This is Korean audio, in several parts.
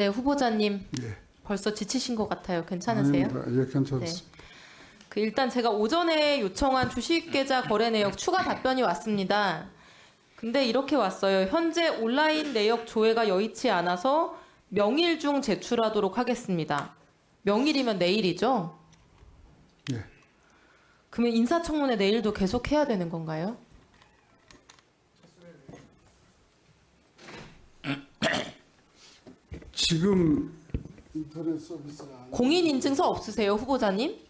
네, 후보자님 예. 벌써 지치신 것 같아요. 괜찮으세요? 아닙니다. 예, 괜찮습니다. 그 일단 제가 오전에 요청한 주식 계좌 거래 내역 추가 답변이 왔습니다. 근데 이렇게 왔어요. 현재 온라인 내역 조회가 여의치 않아서 명일 중 제출하도록 하겠습니다. 명일이면 내일이죠? 예. 그러면 인사청문회 내일도 계속 해야 되는 건가요? 지금 인터넷 서비스가 공인 인증서 없으세요, 후보자님?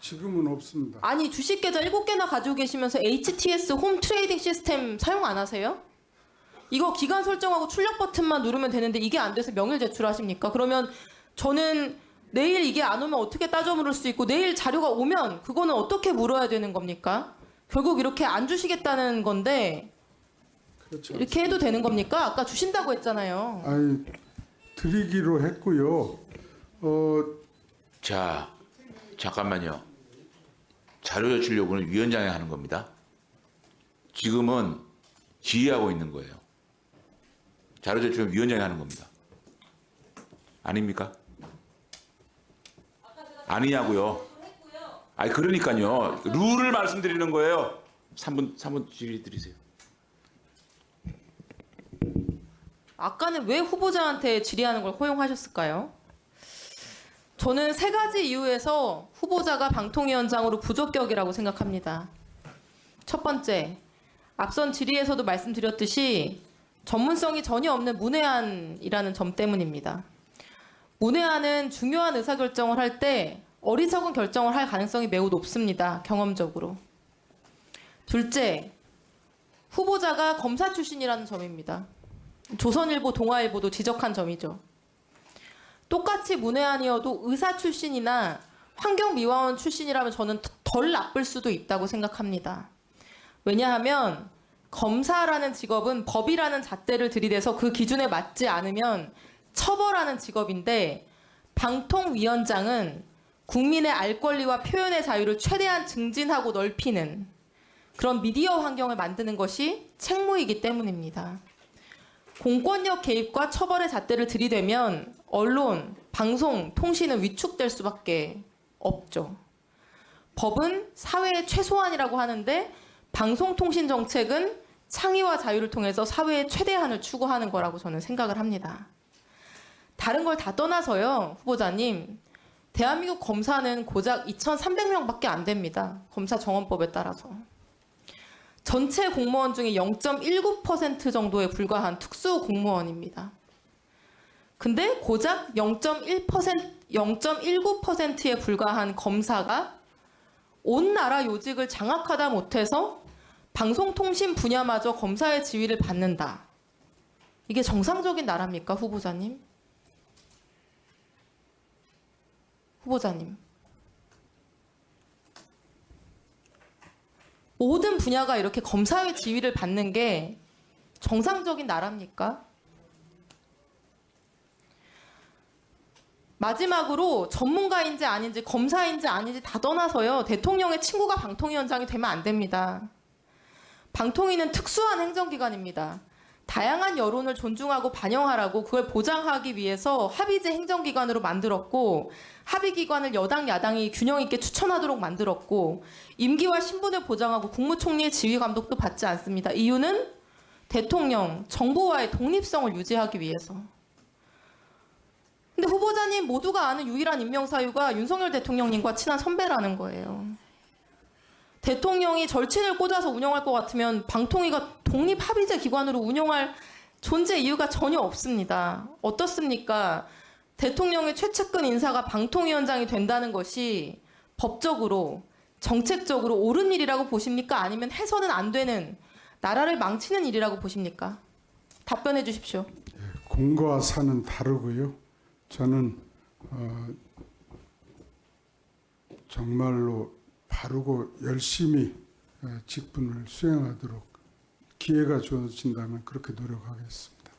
지금은 없습니다. 아니 주식 계좌 7개나 가지고 계시면서 HTS 홈 트레이딩 시스템 사용 안 하세요? 이거 기간 설정하고 출력 버튼만 누르면 되는데 이게 안 돼서 명일 제출하십니까? 그러면 저는 내일 이게 안 오면 어떻게 따져 물을 수 있고 내일 자료가 오면 그거는 어떻게 물어야 되는 겁니까? 결국 이렇게 안 주시겠다는 건데 그렇죠. 이렇게 해도 되는 겁니까? 아까 주신다고 했잖아요. 아니 드리기로 했고요. 어, 자, 잠깐만요. 자료 제출 요구는 위원장이 하는 겁니다. 지금은 지휘하고 있는 거예요. 자료 제출은 위원장이 하는 겁니다. 아닙니까? 아니냐고요. 아니 그러니까요. 룰을 말씀드리는 거예요. 3분 3분 질의 드리세요. 아까는 왜 후보자한테 질의하는 걸 허용하셨을까요? 저는 세 가지 이유에서 후보자가 방통위원장으로 부적격이라고 생각합니다. 첫 번째, 앞선 질의에서도 말씀드렸듯이 전문성이 전혀 없는 문외한이라는 점 때문입니다. 문외한은 중요한 의사결정을 할 때 어리석은 결정을 할 가능성이 매우 높습니다. 경험적으로. 둘째, 후보자가 검사 출신이라는 점입니다. 조선일보, 동아일보도 지적한 점이죠. 똑같이 문외한이어도 의사 출신이나 환경미화원 출신이라면 저는 덜 나쁠 수도 있다고 생각합니다. 왜냐하면 검사라는 직업은 법이라는 잣대를 들이대서 그 기준에 맞지 않으면 처벌하는 직업인데 방통위원장은 국민의 알 권리와 표현의 자유를 최대한 증진하고 넓히는 그런 미디어 환경을 만드는 것이 책무이기 때문입니다. 공권력 개입과 처벌의 잣대를 들이대면 언론, 방송, 통신은 위축될 수밖에 없죠. 법은 사회의 최소한이라고 하는데 방송통신 정책은 창의와 자유를 통해서 사회의 최대한을 추구하는 거라고 저는 생각을 합니다. 다른 걸 다 떠나서요, 후보자님. 대한민국 검사는 고작 2,300명밖에 안 됩니다. 검사 정원법에 따라서. 전체 공무원 중에 0.19% 정도에 불과한 특수 공무원입니다. 근데 고작 0.1% 0.19%에 불과한 검사가 온 나라 요직을 장악하다 못해서 방송통신 분야마저 검사의 지위를 받는다. 이게 정상적인 나라입니까, 후보자님? 후보자님. 모든 분야가 이렇게 검사의 지위를 받는 게 정상적인 나라입니까? 마지막으로 전문가인지 아닌지 검사인지 아닌지 다 떠나서요. 대통령의 친구가 방통위원장이 되면 안 됩니다. 방통위는 특수한 행정기관입니다. 다양한 여론을 존중하고 반영하라고 그걸 보장하기 위해서 합의제 행정기관으로 만들었고 합의기관을 여당 야당이 균형 있게 추천하도록 만들었고 임기와 신분을 보장하고 국무총리의 지휘 감독도 받지 않습니다. 이유는 대통령, 정부와의 독립성을 유지하기 위해서. 근데 후보자님 모두가 아는 유일한 임명 사유가 윤석열 대통령님과 친한 선배라는 거예요. 대통령이 절친을 꽂아서 운영할 것 같으면 방통위가 독립 합의제 기관으로 운영할 존재 이유가 전혀 없습니다. 어떻습니까? 대통령의 최측근 인사가 방통위원장이 된다는 것이 법적으로 정책적으로 옳은 일이라고 보십니까? 아니면 해서는 안 되는 나라를 망치는 일이라고 보십니까? 답변해 주십시오. 공과 사는 다르고요. 저는 어, 정말로 바르고 열심히 어, 직분을 수행하도록 기회가 주어진다면 그렇게 노력하겠습니다.